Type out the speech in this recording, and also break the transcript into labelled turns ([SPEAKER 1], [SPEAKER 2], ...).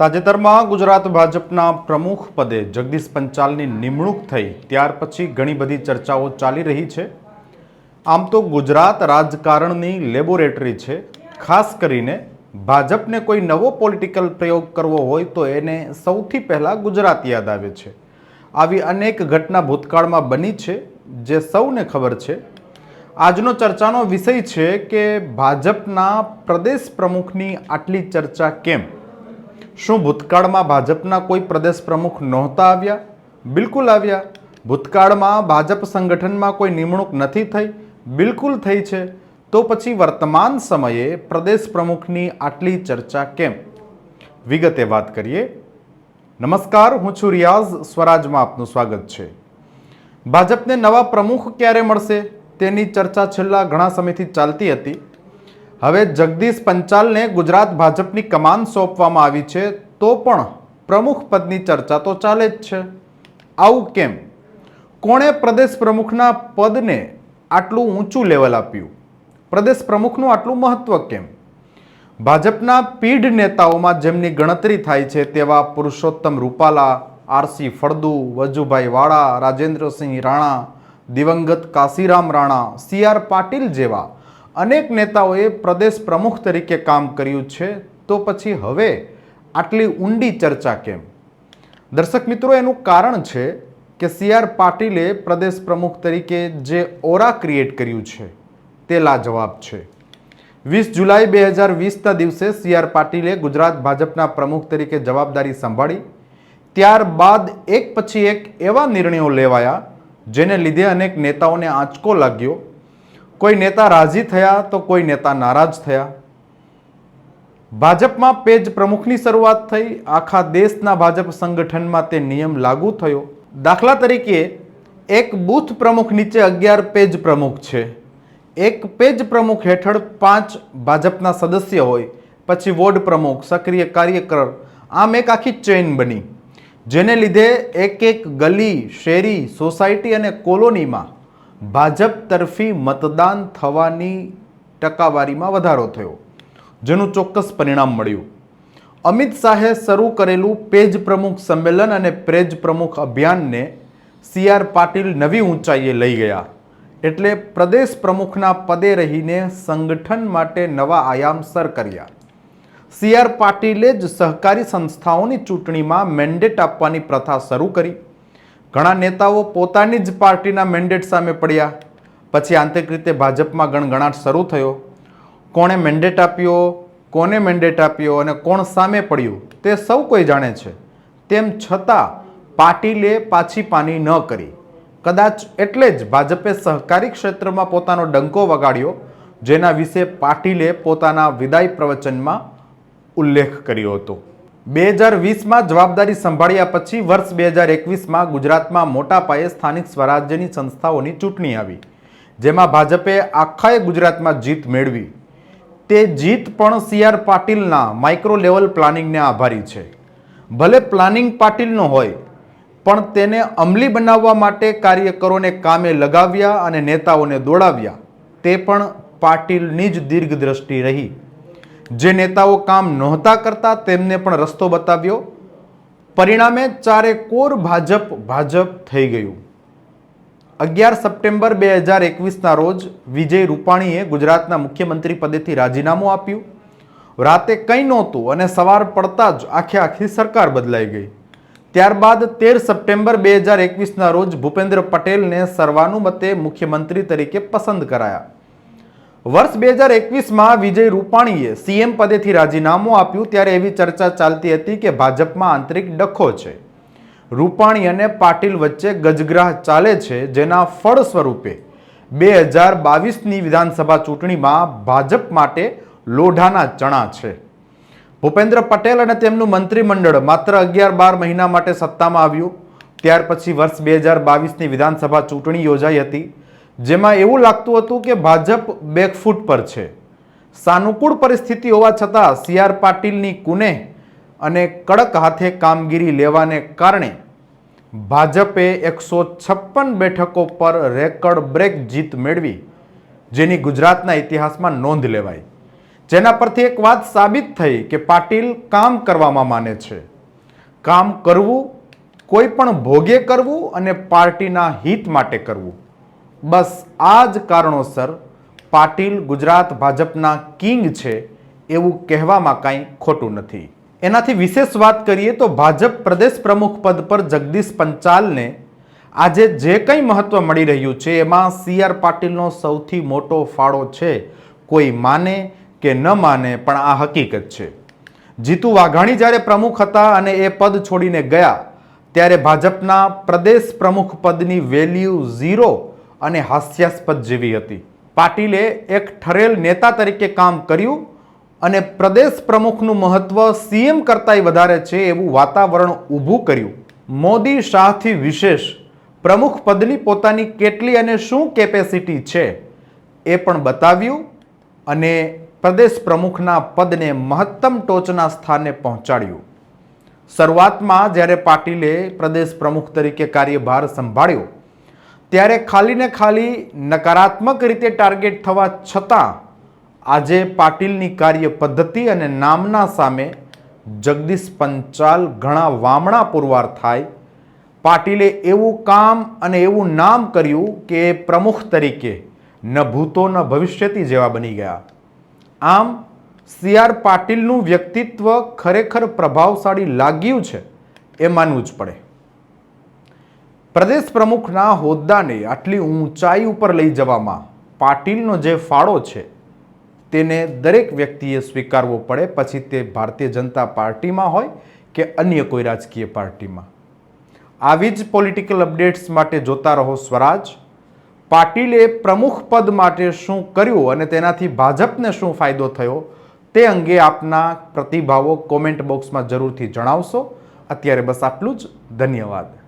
[SPEAKER 1] તાજેતરમાં ગુજરાત ભાજપના પ્રમુખ પદે જગદીશ પંચાલની નિમણૂક થઈ, ત્યાર પછી ઘણી બધી ચર્ચાઓ ચાલી રહી છે. આમ તો ગુજરાત રાજકારણની લેબોરેટરી છે. ખાસ કરીને ભાજપને કોઈ નવો પોલિટિકલ પ્રયોગ કરવો હોય તો એને સૌથી પહેલાં ગુજરાત યાદ આવે છે. આવી અનેક ઘટના ભૂતકાળમાં બની છે, જે સૌને ખબર છે. આજનો ચર્ચાનો વિષય છે કે ભાજપના પ્રદેશ પ્રમુખની આટલી ચર્ચા કેમ? શું ભૂતકાળમાં ભાજપના કોઈ પ્રદેશ પ્રમુખ નહોતા આવ્યા? બિલકુલ આવ્યા. ભૂતકાળમાં ભાજપ સંગઠનમાં કોઈ નિમણૂક નથી થઈ? બિલકુલ થઈ છે. તો પછી વર્તમાન સમયે પ્રદેશ પ્રમુખની આટલી ચર્ચા કેમ? વિગતે વાત કરીએ. નમસ્કાર, હું છું રિયાઝ. સ્વરાજમાં આપનું સ્વાગત છે. ભાજપને નવા પ્રમુખ ક્યારે મળશે? તેની ચર્ચા છેલ્લા ઘણા સમયથી ચાલતી હતી. હવે જગદીશ પંચાલને ગુજરાત ભાજપની કમાન સોંપવામાં આવી છે, તો પણ પ્રમુખ પદની ચર્ચા તો ચાલે જ છે. આવું કેમ? કોણે પ્રદેશ પ્રમુખના પદને આટલું ઊંચું લેવલ આપ્યું? પ્રદેશ પ્રમુખનું આટલું મહત્વ કેમ? ભાજપના પીઢ નેતાઓમાં જેમની ગણતરી થાય છે તેવા પુરુષોત્તમ રૂપાલા, આરસી ફળદુ, વજુભાઈ વાળા, રાજેન્દ્રસિંહ રાણા, દિવંગત કાશીરામ રાણા, સી આર પાટીલ જેવા અનેક નેતાઓએ પ્રદેશ પ્રમુખ તરીકે કામ કર્યું છે, તો પછી હવે આટલી ઊંડી ચર્ચા કેમ? દર્શક મિત્રો, એનું કારણ છે કે સી આર પાટીલે પ્રદેશ પ્રમુખ તરીકે જે ઓરા ક્રિએટ કર્યું છે, તે લાજવાબ છે. વીસ જુલાઈ બે હજાર વીસના દિવસે સી આર પાટીલે ગુજરાત ભાજપના પ્રમુખ તરીકે જવાબદારી સંભાળી, ત્યારબાદ એક પછી એક એવા નિર્ણયો લેવાયા, જેને લીધે અનેક નેતાઓને આંચકો લાગ્યો કોઈ નેતા રાજી થયા તો કોઈ નેતા નારાજ થયા. ભાજપમાં પેજ પ્રમુખની શરૂઆત થઈ. આખા દેશના ભાજપ સંગઠનમાં તે નિયમ લાગુ થયો. દાખલા તરીકે, એક બૂથ પ્રમુખ નીચે અગિયાર પેજ પ્રમુખ છે. એક પેજ પ્રમુખ હેઠળ પાંચ ભાજપના સદસ્ય હોય. પછી વોર્ડ પ્રમુખ, સક્રિય કાર્યકર. આમ એક આખી ચેઇન બની. જેને લીધે એક એક ગલી, શેરી, સોસાયટી અને કોલોનીમાં ભાજપ તરફી મતદાન થવાની ટકાવારીમાં વધારો થયો, જેનું ચોક્કસ પરિણામ મળ્યું. અમિત શાહે શરૂ કરેલું પેજ પ્રમુખ સંમેલન અને પેજ પ્રમુખ અભિયાનને સી આર પાટીલ નવી ઊંચાઈએ લઈ ગયા. એટલે પ્રદેશ પ્રમુખના પદે રહીને સંગઠન માટે નવા આયામ સર કર્યા સી આર પાટીલે જ સહકારી સંસ્થાઓની ચૂંટણીમાં મેન્ડેટ આપવાની પ્રથા શરૂ કરી. ઘણા નેતાઓ પોતાની જ પાર્ટીના મેન્ડેટ સામે પડ્યા. પછી આંતરિક રીતે ભાજપમાં ગણગણાટ શરૂ થયો. કોણે મેન્ડેટ આપ્યો, કોને મેન્ડેટ આપ્યો અને કોણ સામે પડ્યું તે સૌ કોઈ જાણે છે. તેમ છતાં પાટીલે પાછી પાની ન કરી. કદાચ એટલે જ ભાજપે સહકારી ક્ષેત્રમાં પોતાનો ડંકો વગાડ્યો, જેના વિશે પાટીલે પોતાના વિદાય પ્રવચનમાં ઉલ્લેખ કર્યો હતો. બે હજાર વીસમાં જવાબદારી સંભાળ્યા પછી વર્ષ બે હજાર એકવીસમાં ગુજરાતમાં મોટા પાયે સ્થાનિક સ્વરાજ્યની સંસ્થાઓની ચૂંટણી આવી, જેમાં ભાજપે આખાએ ગુજરાતમાં જીત મેળવી. તે જીત પણ સી આર પાટીલના માઇક્રો લેવલ પ્લાનિંગને આભારી છે. ભલે પ્લાનિંગ પાટીલનો હોય, પણ તેને અમલી બનાવવા માટે કાર્યકરોને કામે લગાવ્યા અને નેતાઓને દોડાવ્યા, તે પણ પાટીલની જ દીર્ઘદ્રષ્ટિ રહી. જે નેતાઓ કામ નહોતા કરતા તેમને પણ રસ્તો બતાવ્યો. પરિણામે ચારે કોર ભાજપ ભાજપ થઈ ગયું. અગિયાર સપ્ટેમ્બર બે હજાર એકવીસના રોજ વિજય રૂપાણીએ ગુજરાતના મુખ્યમંત્રી પદેથી રાજીનામું આપ્યું. રાતે કંઈ નહોતું અને સવાર પડતા જ આખે આખી સરકાર બદલાઈ ગઈ. ત્યારબાદ તેર સપ્ટેમ્બર બે હજાર એકવીસના રોજ ભૂપેન્દ્ર પટેલને સર્વાનુમતે મુખ્યમંત્રી તરીકે પસંદ કરાયા. વર્ષ બે હજાર એકવીસમાં વિજય રૂપાણીએ સીએમ પદેથી રાજીનામું આપ્યું ત્યારે એવી ચર્ચા ચાલતી હતી કે ભાજપમાં આંતરિક ડખો છે. રૂપાણી અને પાટીલ વચ્ચે ગજગ્રાહ ચાલે છે, જેના ફળ સ્વરૂપે બે હજાર બાવીસની વિધાનસભા ચૂંટણીમાં ભાજપ માટે લોઢાના ચણા છે. ભૂપેન્દ્ર પટેલ અને તેમનું મંત્રીમંડળ માત્ર અગિયાર બાર મહિના માટે સત્તામાં આવ્યું. ત્યાર પછી વર્ષ બે હજાર બાવીસની વિધાનસભા ચૂંટણી યોજાઈ હતી. જેમાં એવું લાગતું હતું કે ભાજપ બેકફૂટ પર છે. સાનુકૂળ પરિસ્થિતિ હોવા છતાં સી આર પાટીલની કુને અને કડક હાથે કામગીરી લેવાને કારણે ભાજપે એકસો છપ્પન બેઠકો પર રેકર્ડ બ્રેક જીત મેળવી, જેની ગુજરાતના ઇતિહાસમાં નોંધ લેવાઈ. જેના પરથી એક વાત સાબિત થઈ કે પાટીલ કામ કરવામાં માને છે. કામ કરવું, કોઈ પણ ભોગે કરવું અને પાર્ટીના હિત માટે કરવું. બસ આ જ કારણોસર પાટીલ ગુજરાત ભાજપના કિંગ છે એવું કહેવામાં કાંઈ ખોટું નથી. એનાથી વિશેષ વાત કરીએ તો ભાજપ પ્રદેશ પ્રમુખ પદ પર જગદીશ પંચાલને આજે જે કંઈ મહત્વ મળી રહ્યું છે એમાં સી આર પાટીલનો સૌથી મોટો ફાળો છે. કોઈ માને કે ન માને પણ આ હકીકત છે. જીતુ વાઘાણી જ્યારે પ્રમુખ હતા અને એ પદ છોડીને ગયા, ત્યારે ભાજપના પ્રદેશ પ્રમુખ પદની વેલ્યુ ઝીરો અને હાસ્યાસ્પદ જેવી હતી. પાટીલે એક ઠરેલ નેતા તરીકે કામ કર્યું અને પ્રદેશ પ્રમુખનું મહત્વ સીએમ કરતાંય વધારે છે એવું વાતાવરણ ઊભું કર્યું. મોદી શાહથી વિશેષ, પ્રમુખ પદની પોતાની કેટલી અને શું કેપેસિટી છે એ પણ બતાવ્યું અને પ્રદેશ પ્રમુખના પદને મહત્તમ ટોચના સ્થાને પહોંચાડ્યું. શરૂઆતમાં જ્યારે પાટીલે પ્રદેશ પ્રમુખ તરીકે કાર્યભાર સંભાળ્યો ત્યારે ખાલી ને ખાલી નકારાત્મક રીતે ટાર્ગેટ થવા છતાં આજે પાટીલની કાર્ય પદ્ધતિ અને નામના સામે જગદીશ પંચાલ ઘણા વામણા પુરવાર થાય. પાટીલે એવું કામ અને એવું નામ કર્યું કે પ્રમુખ તરીકે ન ભૂતો ન ભવિષ્યતી જેવા બની ગયા. આમ, સી આર પાટીલનું વ્યક્તિત્વ ખરેખર પ્રભાવશાળી લાગ્યું છે એ માનવું જ પડે. પ્રદેશ પ્રમુખના હોદ્દાને આટલી ઊંચાઈ ઉપર લઈ જવામાં પાટીલનો જે ફાળો છે, તેને દરેક વ્યક્તિએ સ્વીકારવો પડે. પછી તે ભારતીય જનતા પાર્ટીમાં હોય કે અન્ય કોઈ રાજકીય પાર્ટીમાં. આવી જ પોલિટિકલ અપડેટ્સ માટે જોતા રહો સ્વરાજ. પાટીલે પ્રમુખ પદ માટે શું કર્યું અને તેનાથી ભાજપને શું ફાયદો થયો, તે અંગે આપના પ્રતિભાવો કોમેન્ટ બોક્સમાં જરૂરથી જણાવશો. અત્યારે બસ આટલું જ. ધન્યવાદ.